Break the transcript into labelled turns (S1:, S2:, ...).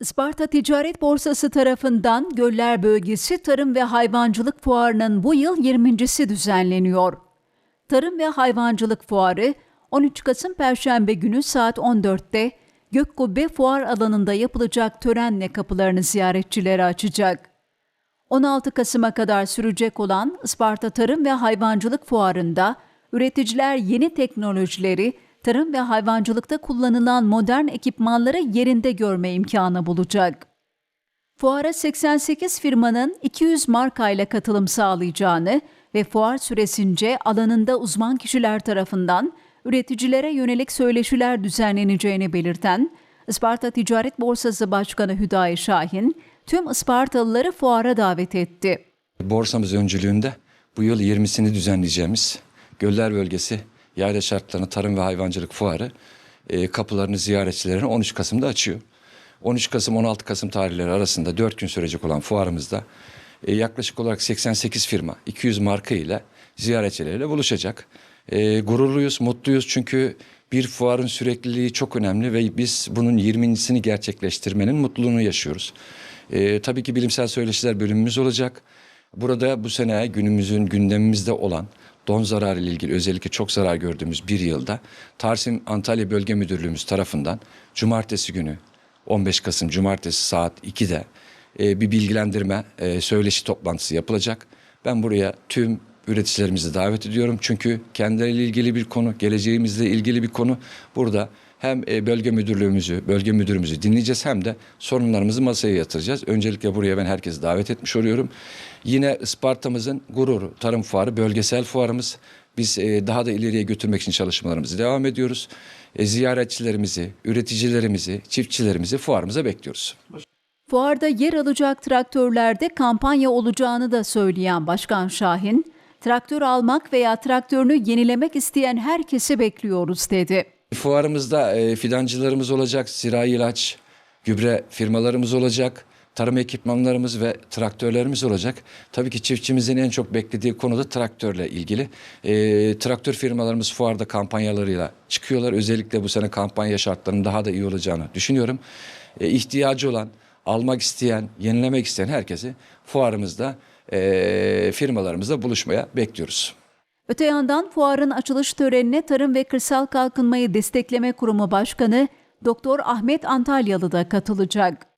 S1: Isparta Ticaret Borsası tarafından Göller Bölgesi Tarım ve Hayvancılık Fuarı'nın bu yıl 20.si düzenleniyor. Tarım ve Hayvancılık Fuarı 13 Kasım Perşembe günü saat 14'te Gökkubbe Fuar alanında yapılacak törenle kapılarını ziyaretçilere açacak. 16 Kasım'a kadar sürecek olan Isparta Tarım ve Hayvancılık Fuarı'nda üreticiler yeni teknolojileri, tarım ve hayvancılıkta kullanılan modern ekipmanları yerinde görme imkanı bulacak. Fuara 88 firmanın 200 markayla katılım sağlayacağını ve fuar süresince alanında uzman kişiler tarafından üreticilere yönelik söyleşiler düzenleneceğini belirten Isparta Ticaret Borsası Başkanı Hüdayi Şahin, tüm Ispartalıları fuara davet etti.
S2: Borsamız öncülüğünde bu yıl 20'sini düzenleyeceğimiz Göller Bölgesi Yayla Şartlarını Tarım ve Hayvancılık Fuarı e, kapılarını ziyaretçilerine 13 Kasım'da açıyor. 13 Kasım 16 Kasım tarihleri arasında 4 gün sürecek olan fuarımızda e, yaklaşık olarak 88 firma 200 marka ile ziyaretçileriyle buluşacak. E, gururluyuz, mutluyuz çünkü bir fuarın sürekliliği çok önemli ve biz bunun 20.sini gerçekleştirmenin mutluluğunu yaşıyoruz. E, tabii ki bilimsel söyleşiler bölümümüz olacak. Burada bu sene günümüzün gündemimizde olan don zararı ile ilgili özellikle çok zarar gördüğümüz bir yılda Tarsim Antalya Bölge Müdürlüğümüz tarafından cumartesi günü 15 Kasım cumartesi saat 2'de e, bir bilgilendirme e, söyleşi toplantısı yapılacak. Ben buraya tüm üreticilerimizi davet ediyorum. Çünkü kendileriyle ilgili bir konu, geleceğimizle ilgili bir konu. Burada hem e, bölge müdürlüğümüzü, bölge müdürümüzü dinleyeceğiz hem de sorunlarımızı masaya yatıracağız. Öncelikle buraya ben herkesi davet etmiş oluyorum. Yine Isparta'mızın gururu, tarım fuarı, bölgesel fuarımız. Biz e, daha da ileriye götürmek için çalışmalarımızı devam ediyoruz. E, ziyaretçilerimizi, üreticilerimizi, çiftçilerimizi fuarımıza bekliyoruz.
S1: Fuarda yer alacak traktörlerde kampanya olacağını da söyleyen Başkan Şahin, traktör almak veya traktörünü yenilemek isteyen herkesi bekliyoruz dedi.
S2: Fuarımızda e, fidancılarımız olacak, zirai ilaç, gübre firmalarımız olacak, tarım ekipmanlarımız ve traktörlerimiz olacak. Tabii ki çiftçimizin en çok beklediği konu da traktörle ilgili. E, traktör firmalarımız fuarda kampanyalarıyla çıkıyorlar. Özellikle bu sene kampanya şartlarının daha da iyi olacağını düşünüyorum. E, ihtiyacı olan, almak isteyen, yenilemek isteyen herkesi fuarımızda, e, firmalarımızda buluşmaya bekliyoruz.
S1: Öte yandan fuarın açılış törenine Tarım ve Kırsal Kalkınmayı Destekleme Kurumu Başkanı Doktor Ahmet Antalyalı da katılacak.